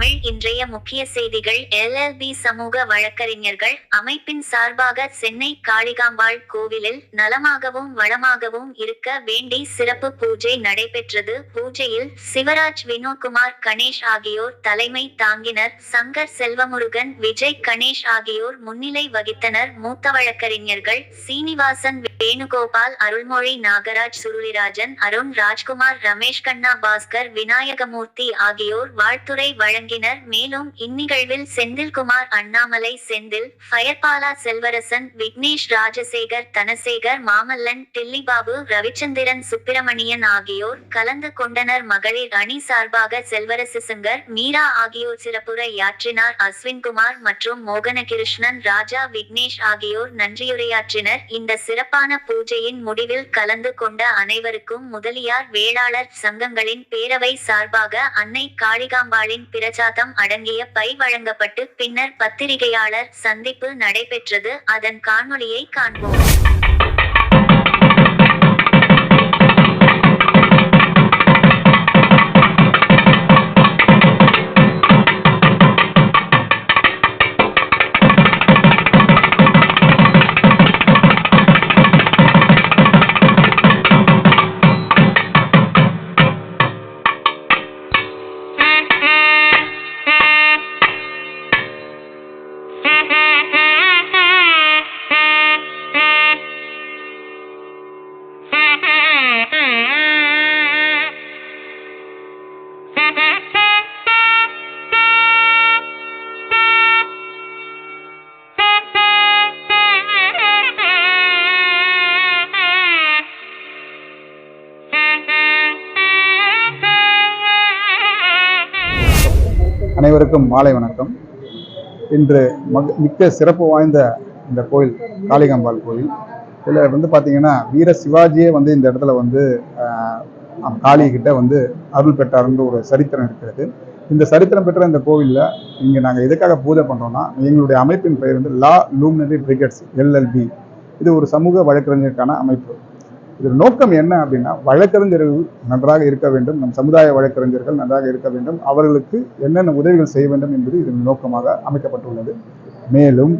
தமிழ் இன்றைய முக்கிய செய்திகள். எல்எல்பி சமூக வழக்கறிஞர்கள் அமைப்பின் சார்பாக சென்னை காளிகாம்பாள் கோவிலில் நலமாகவும் வளமாகவும் இருக்க வேண்டி சிறப்பு பூஜை நடைபெற்றது. பூஜையில் சிவராஜ் வினோத்குமார் கணேஷ் ஆகியோர் தலைமை தாங்கினர். சங்கர் செல்வமுருகன் விஜய் கணேஷ் ஆகியோர் முன்னிலை வகித்தனர். மூத்த வழக்கறிஞர்கள் சீனிவாசன் வேணுகோபால் அருள்மொழி நாகராஜ் சுருளிராஜன் அருண் ராஜ்குமார் ரமேஷ் கண்ணா பாஸ்கர் விநாயகமூர்த்தி ஆகியோர் வாழ்த்துரை வழங்கினர். மேலும் இந்நிகழ்வில் செந்தில்குமார் அண்ணாமலை செந்தில் ஃபயர்பாலா செல்வரசன் விக்னேஷ் ராஜசேகர் தனசேகர் மாமல்லன் டில்லிபாபு ரவிச்சந்திரன் சுப்பிரமணியன் ஆகியோர் கலந்து கொண்டனர். மகளிர் அணி சார்பாக செல்வரசிசங்கர் மீரா ஆகியோர் சிறப்புரையாற்றினார் அஸ்வின்குமார் மற்றும் மோகனகிருஷ்ணன் ராஜா விக்னேஷ் ஆகியோர் நன்றியுரையாற்றினர். இந்த சிறப்பான பூஜையின் முடிவில் கலந்து கொண்ட அனைவருக்கும் முதலியார் வேளாளர் சங்கங்களின் பேரவை சார்பாக அன்னை காளிகாம்பாளின் பிரசாதம் அடங்கிய பை வழங்கப்பட்டு பின்னர் பத்திரிகையாளர் சந்திப்பு நடைபெற்றது. அதன் காணொளியை காண்போம். அனைவருக்கும் மாலை வணக்கம். இன்று மக மிக்க சிறப்பு வாய்ந்த இந்த கோயில் காளிகாம்பாள் கோயில். இதில் வந்து பார்த்தீங்கன்னா வீர சிவாஜியே வந்து இந்த இடத்துல வந்து காளிகிட்ட வந்து அருள் பெற்றாருன்ற ஒரு சரித்திரம் இருக்கிறது. இந்த சரித்திரம் பெற்ற இந்த கோவிலில் இங்கே நாங்கள் எதுக்காக பூஜை பண்ணுறோம்னா எங்களுடைய அமைப்பின் பெயர் வந்து லா லூமினரி பிரிகேட்ஸ் எல்எல்பி இது ஒரு சமூக வழக்கறிஞருக்கான அமைப்பு. இதன் நோக்கம் என்ன அப்படின்னா வழக்கறிஞர்கள் நன்றாக இருக்க வேண்டும் நம் சமுதாய வழக்கறிஞர்கள் நன்றாக இருக்க வேண்டும் அவர்களுக்கு என்னென்ன உதவிகள் செய்ய வேண்டும் என்பது இதன் நோக்கமாக அமைக்கப்பட்டுள்ளது. மேலும்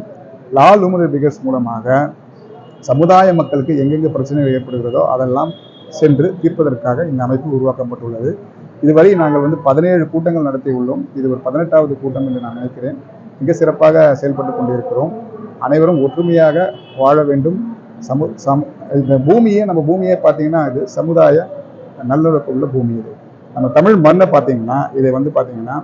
லா லூமினரி பிகர்ஸ் மூலமாக சமுதாய மக்களுக்கு எங்கெங்கே பிரச்சனைகள் ஏற்படுகிறதோ அதெல்லாம் சென்று தீர்ப்பதற்காக இந்த அமைப்பு உருவாக்கப்பட்டுள்ளது. இதுவரை நாங்கள் வந்து பதினேழு கூட்டங்கள் நடத்தியுள்ளோம் இது ஒரு பதினெட்டாவது கூட்டம் என்று நான் நினைக்கிறேன். மிக சிறப்பாக செயல்பட்டு கொண்டிருக்கிறோம். அனைவரும் ஒற்றுமையாக வாழ வேண்டும். சமு சமு இந்த பூமியே நம்ம பூமியே பார்த்தீங்கன்னா இது சமுதாய நல்லொழுக்கம் உள்ள பூமி இது. நம்ம தமிழ் மண்ணை பார்த்தீங்கன்னா இதை வந்து பார்த்தீங்கன்னா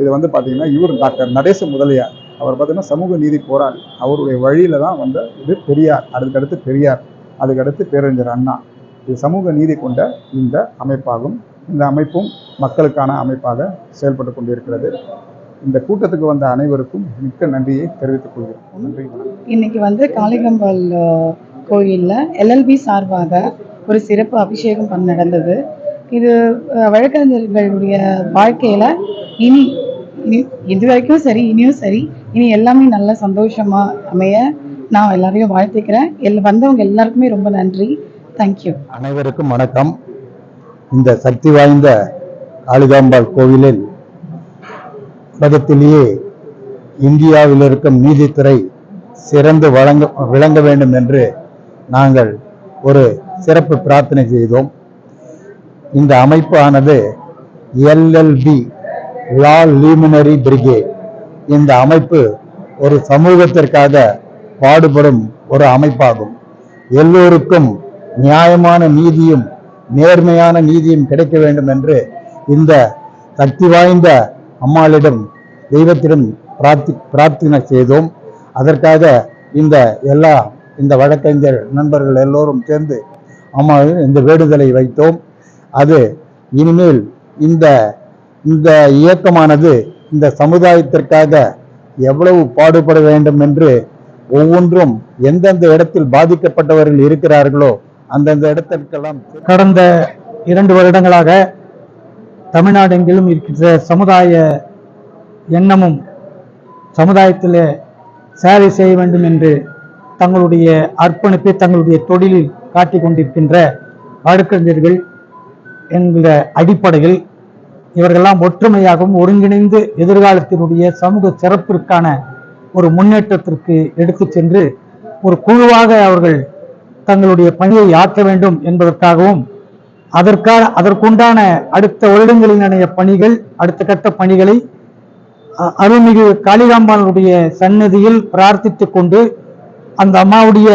இது வந்து பார்த்தீங்கன்னா இவர் டாக்டர் நடேச முதலியார். அவர் பார்த்தீங்கன்னா சமூக நீதி போராளி. அவருடைய வழியில தான் வந்த இது பெரியார். அதுக்கடுத்து பெரியார். அதுக்கடுத்து பேரறிஞர் அண்ணா. இது சமூக நீதி கொண்ட இந்த அமைப்பாகும். இந்த அமைப்பும் மக்களுக்கான அமைப்பாக செயல்பட்டு கொண்டிருக்கிறது. இந்த கூட்டத்துக்கு வந்த அனைவருக்கும் மிக்க நன்றியை தெரிவித்துக் கொள்கிறோம் நன்றி இன்னைக்கு வந்து காளிகம்பாள் கோயிலில் எல்எல்பி சார்பாக ஒரு சிறப்பு அபிஷேகம் பண்ண நடந்தது. இது வழக்கறிஞர்களுடைய வாழ்க்கையில் இனி இனி இது வரைக்கும் சரி இனியும் சரி இனி எல்லாமே நல்ல சந்தோஷமா அமைய நான் எல்லாரையும் வாழ்த்துக்கிறேன். எல் வந்தவங்க எல்லாருக்குமே ரொம்ப நன்றி. தேங்க்யூ அனைவருக்கும் வணக்கம். இந்த சக்தி வாய்ந்த காளிகாம்பாள் கோவிலில் உலகத்திலேயே இந்தியாவில் இருக்கும் நீதித்துறை சிறந்து வழங்க விளங்க வேண்டும் என்று நாங்கள் ஒரு சிறப்பு பிரார்த்தனை செய்தோம். இந்த அமைப்பானது எல்எல்பி லா லீமினரி பிரிகேட். இந்த அமைப்பு ஒரு சமூகத்திற்காக பாடுபடும் ஒரு அமைப்பாகும். எல்லோருக்கும் நியாயமான நீதியும் நேர்மையான நீதியும் கிடைக்க வேண்டும் என்று இந்த சக்தி வாய்ந்த அம்மாளிடம் தெய்வத்திடம் பிரார்த்தி பிரார்த்தனை செய்தோம். அதற்காக இந்த எல்லா இந்த வழக்கறிஞர் நண்பர்கள் எல்லோரும் சேர்ந்து அம்மா இந்த வேண்டுதலை வைத்தோம். அது இனிமேல் இந்த இந்த இயக்கமானது இந்த சமுதாயத்திற்காக எவ்வளவு பாடுபட வேண்டும் என்று ஒவ்வொன்றும் எந்தெந்த இடத்தில் பாதிக்கப்பட்டவர்கள் இருக்கிறார்களோ அந்தந்த இடத்திற்கெல்லாம் கடந்த இரண்டு வருடங்களாக தமிழ்நாடு எங்கிலும் இருக்கின்ற சமுதாய எண்ணமும் சமுதாயத்தில் சேவை செய்ய வேண்டும் என்று தங்களுடைய அர்ப்பணிப்பை தங்களுடைய தொழிலில் காட்டிக் கொண்டிருக்கின்ற வழக்கறிஞர்கள் என்கிற அடிப்படையில் இவர்களெல்லாம் ஒற்றுமையாகவும் ஒருங்கிணைந்து எதிர்காலத்தினுடைய சமூக சிறப்பிற்கான ஒரு முன்னேற்றத்திற்கு எடுத்து சென்று ஒரு குழுவாக அவர்கள் தங்களுடைய பணியை ஆற்ற வேண்டும் என்பதற்காகவும் அதற்கான அதற்குண்டான அடுத்த வருடங்களினுடைய பணிகள் அடுத்த கட்ட பணிகளை அருள்மிகு காளிகாம்பாளுடைய சன்னதியில் பிரார்த்தித்துக் கொண்டு அந்த அம்மாவுடைய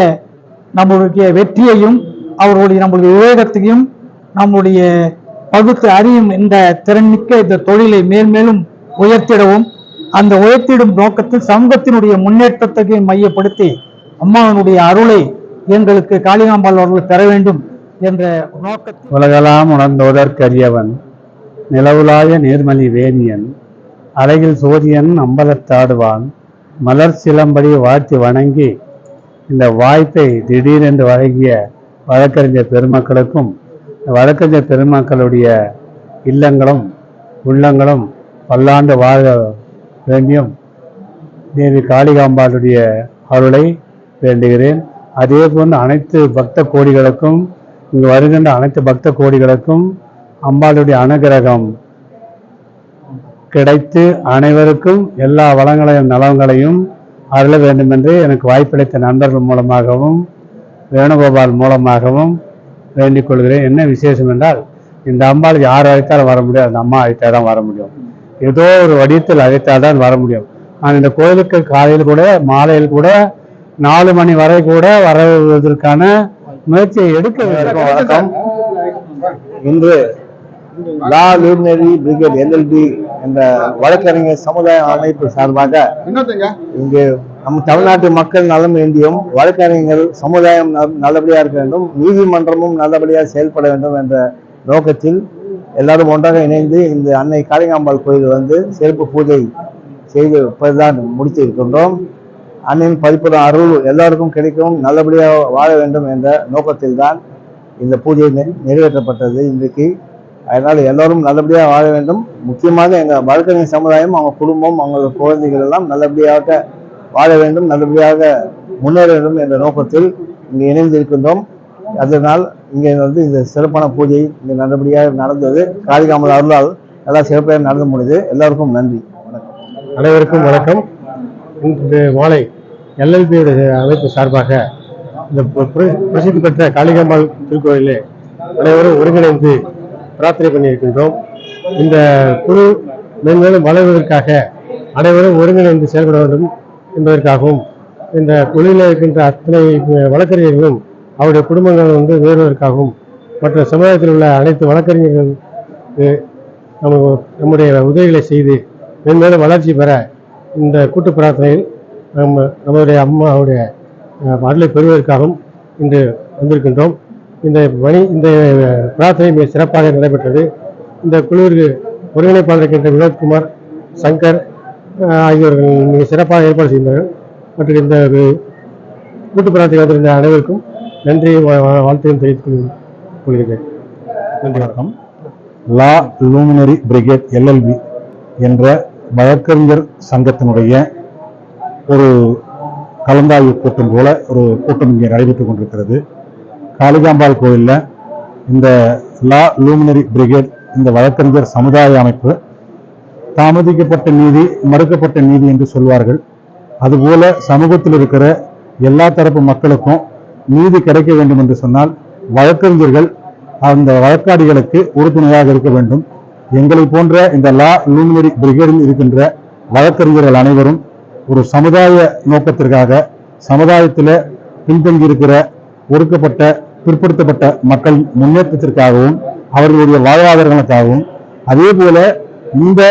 நம்மளுடைய வெற்றியையும் அவர்களுடைய நம்மளுடைய விவேகத்தையும் நம்முடைய பகுத்து அறியும் இந்த திறன்மிக்க இந்த தொழிலை மேல்மேலும் உயர்த்திடவும் அந்த உயர்த்திடும் நோக்கத்தில் சமூகத்தினுடைய முன்னேற்றத்தையும் மையப்படுத்தி அம்மாவினுடைய அருளை எங்களுக்கு காளிகாம்பாள் அவர்கள் பெற வேண்டும் என்ற நோக்கத்தில் உலகெல்லாம் உணர்ந்தோதற்கரியவன் நிலவுலாய நேர்மலி வேணியன் அழகில் சோதியன் அம்பலத்தாடுவான் மலர் சிலம்படி வாழ்த்தி வணங்கி இந்த வாய்ப்பை திடீரென்று வழங்கிய வழக்கறிஞர் பெருமக்களுக்கும் வழக்கறிஞர் பெருமக்களுடைய இல்லங்களும் உள்ளங்களும் பல்லாண்டு வாழ வேண்டியும் தேவி காளிகாம்பாளுடைய அருளை வேண்டுகிறேன். அதே போன்று அனைத்து பக்த கோடிகளுக்கும் இங்கு வருகின்ற அனைத்து பக்த கோடிகளுக்கும் அம்பாளுடைய அனுகிரகம் கிடைத்து அனைவருக்கும் எல்லா வளங்களையும் நலங்களையும் அருள வேண்டும் என்று எனக்கு வாய்ப்பளித்த நண்பர்கள் மூலமாகவும் வேணுகோபால் மூலமாகவும் வேண்டிக் கொள்கிறேன். என்ன விசேஷம் என்றால் இந்த அம்பாள் யார் அழைத்தாலும் வர முடியாது. அந்த அம்மா அழைத்தால் தான் வர முடியும். ஏதோ ஒரு வடிவத்தில் அழைத்தால் தான் வர முடியும். நான் இந்த கோயிலுக்கு காலையில் கூட மாலையில் கூட நாலு மணி வரை கூட வருவதற்கான முயற்சியை எடுக்க வேண்டும் வணக்கம். இன்று லா லூமினரி பிரிகேட் எல்எல்பி என்ற வழக்கறிஞர் சமுதாய அமைப்பு சார்பாக இங்கு நம் தமிழ்நாட்டு மக்கள் நலம் வேண்டியும் வழக்கறிஞர்கள் சமுதாயம் நல்- நல்லபடியாக இருக்க வேண்டும் நீதிமன்றமும் நல்லபடியாக செயல்பட வேண்டும் என்ற நோக்கத்தில் எல்லாரும் ஒன்றாக இணைந்து இந்த அன்னை காளிகாம்பாள் கோயில் வந்து சிறப்பு பூஜை செய்து இப்போதான் முடித்து இருக்கின்றோம் அன்னையின் பதிப்புற அருள் எல்லாருக்கும் கிடைக்கும் நல்லபடியாக வாழ வேண்டும் என்ற நோக்கத்தில் தான் இந்த பூஜை நிறைவேற்றப்பட்டது இன்றைக்கு. அதனால் எல்லோரும் நல்லபடியாக வாழ வேண்டும். முக்கியமாக எங்கள் வழக்கறிஞர் சமுதாயம் அவங்க குடும்பம் அவங்க குழந்தைகள் எல்லாம் நல்லபடியாக வாழ வேண்டும் நல்லபடியாக முன்னேற வேண்டும் என்ற நோக்கத்தில் இங்கே இணைந்திருக்கின்றோம். அதனால் இங்கே வந்து இந்த சிறப்பான பூஜை இங்கே நல்லபடியாக நடந்தது. காளிகாமல் அருளால் நல்லா சிறப்பாக நடந்து முடியுது எல்லாருக்கும் நன்றி. வணக்கம். அனைவருக்கும் வணக்கம். இன்று மாலை எல்எல்பியுடைய அமைப்பு சார்பாக இந்த பிரசித்தி பெற்ற காளிகாம்பாள் திருக்கோயிலே அனைவரும் ஒருங்கிணைந்து பிரார்த்தனை பண்ணியிருக்கின்றோம். இந்த குழு மென்மேலும் வளர்வதற்காக அனைவரும் ஒருங்கிணைந்து செயல்பட வேண்டும் என்பதற்காகவும் இந்த குழுவில் இருக்கின்ற அத்தனை வழக்கறிஞர்களும் அவருடைய குடும்பங்கள் வந்து உயர்வதற்காகவும் மற்ற சமுதாயத்தில் உள்ள அனைத்து வழக்கறிஞர்களுக்கு நம்ம நம்முடைய உதவிகளை செய்து மென்மேலும் வளர்ச்சி பெற இந்த கூட்டு பிரார்த்தனையில் நம்ம நம்மளுடைய அம்மாவுடைய அருளை பெறுவதற்காகவும் இன்று வந்திருக்கின்றோம். இந்த பணி இந்த பிரார்த்தனை மிக சிறப்பாக நடைபெற்றது. இந்த குழுவிற்கு ஒருங்கிணைப்பாளர் இருக்கின்ற வினோத்குமார் சங்கர் ஆகியோர்கள் மிக சிறப்பாக ஏற்பாடு செய்தார்கள் மற்றும் இந்த கூட்டு பிரார்த்தனை வந்திருந்த அனைவருக்கும் நன்றி வாழ்த்துக்கள் வாழ்த்தையும் தெரிவித்துக் கொள்கிறேன். நன்றி வணக்கம். லா லூமினரி பிரிகேட் எல்எல்பி என்ற வழக்கறிஞர் சங்கத்தினுடைய ஒரு கலந்தாய்வு கூட்டம் போல ஒரு கூட்டம் இங்கே நடைபெற்றுக் கொண்டிருக்கிறது. காளிகாம்பாள் கோயிலில் இந்த லா லூமினரி பிரிகேட் இந்த வழக்கறிஞர் சமுதாய அமைப்பு தாமதிக்கப்பட்ட நீதி மறுக்கப்பட்ட நீதி என்று சொல்வார்கள். அதுபோல சமூகத்தில் இருக்கிற எல்லா தரப்பு மக்களுக்கும் நீதி கிடைக்க வேண்டும் என்று சொன்னால் வழக்கறிஞர்கள் அந்த வழக்காடிகளுக்கு உறுதுணையாக இருக்க வேண்டும். எங்களை போன்ற இந்த லா லூமினரி பிரிகேடில் இருக்கின்ற வழக்கறிஞர்கள் அனைவரும் ஒரு சமுதாய நோக்கத்திற்காக சமுதாயத்தில் பின்தங்கி இருக்கிற ஒடுக்கப்பட்ட பிற்படுத்தப்பட்ட மக்கள் முன்னேற்றத்திற்காகவும் அவர்களுடைய வாழ்வாதாரங்களுக்காகவும் அதே போல இந்த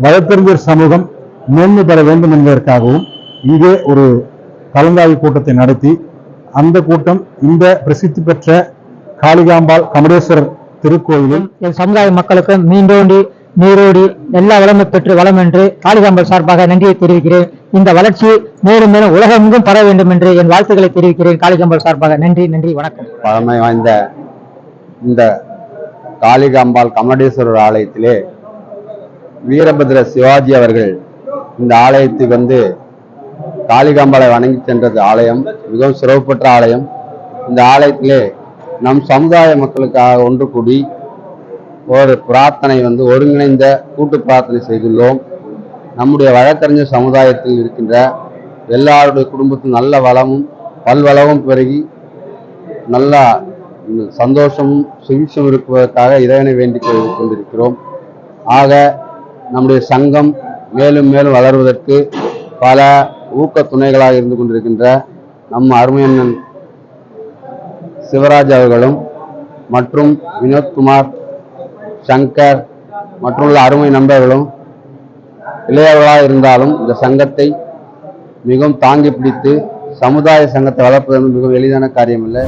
வழக்கறிஞர் சமூகம் மேன்மை பெற வேண்டும் என்பதற்காகவும் இங்கே ஒரு கலந்தாய்வு கூட்டத்தை நடத்தி அந்த கூட்டம் இந்த பிரசித்தி பெற்ற காளிகாம்பாள் கமடேஸ்வரர் திருக்கோயிலில் சமுதாய மக்களுக்கு மீண்டோண்டி நீரோடி எல்லா வளமும் பெற்று வளம் என்று காளிகாம்பல் சார்பாக நன்றியை தெரிவிக்கிறேன். இந்த வளர்ச்சி மேலும் மேலும் உலகமெங்கும் பரவ வேண்டும் என்று என் வாழ்த்துக்களை தெரிவிக்கிறேன். காளிகாம்பல் சார்பாக நன்றி நன்றி வணக்கம். பழமை வாய்ந்த இந்த காளிகாம்பாள் கமலேஸ்வரர் ஆலயத்திலே வீரபத்ர சிவாஜி அவர்கள் இந்த ஆலயத்துக்கு வந்து காளிகாம்பாளை வணங்கி சென்றது ஆலயம். மிகவும் சிறப்பு ஆலயம். இந்த ஆலயத்திலே நம் சமுதாய மக்களுக்காக ஒன்று கூடி ஒரு பிரார்த்தனை வந்து ஒருங்கிணைந்த கூட்டு பிரார்த்தனை செய்துள்ளோம். நம்முடைய வழக்கறிஞர் சமுதாயத்தில் இருக்கின்ற எல்லாருடைய குடும்பத்தின் நல்ல வளமும் பல்வளமும் பெருகி நல்ல சந்தோஷமும் சுபிட்சம் இருப்பதற்காக இறைவனை வேண்டிக் கொண்டு- கொண்டிருக்கிறோம். ஆக நம்முடைய சங்கம் மேலும் மேலும் வளர்வதற்கு பல ஊக்க துணைகளாக இருந்து கொண்டிருக்கின்ற நம்ம அருமையண்ணன் சிவராஜ் அவர்களும் மற்றும் வினோத்குமார் சங்கர் மற்றுள்ள அருமை நண்பர்களும் இளையவர்களாக இருந்தாலும் இந்த சங்கத்தை மிகவும் தாங்கி பிடித்து சமுதாய சங்கத்தை வளர்ப்பது மிகவும் எளிதான காரியமல்ல.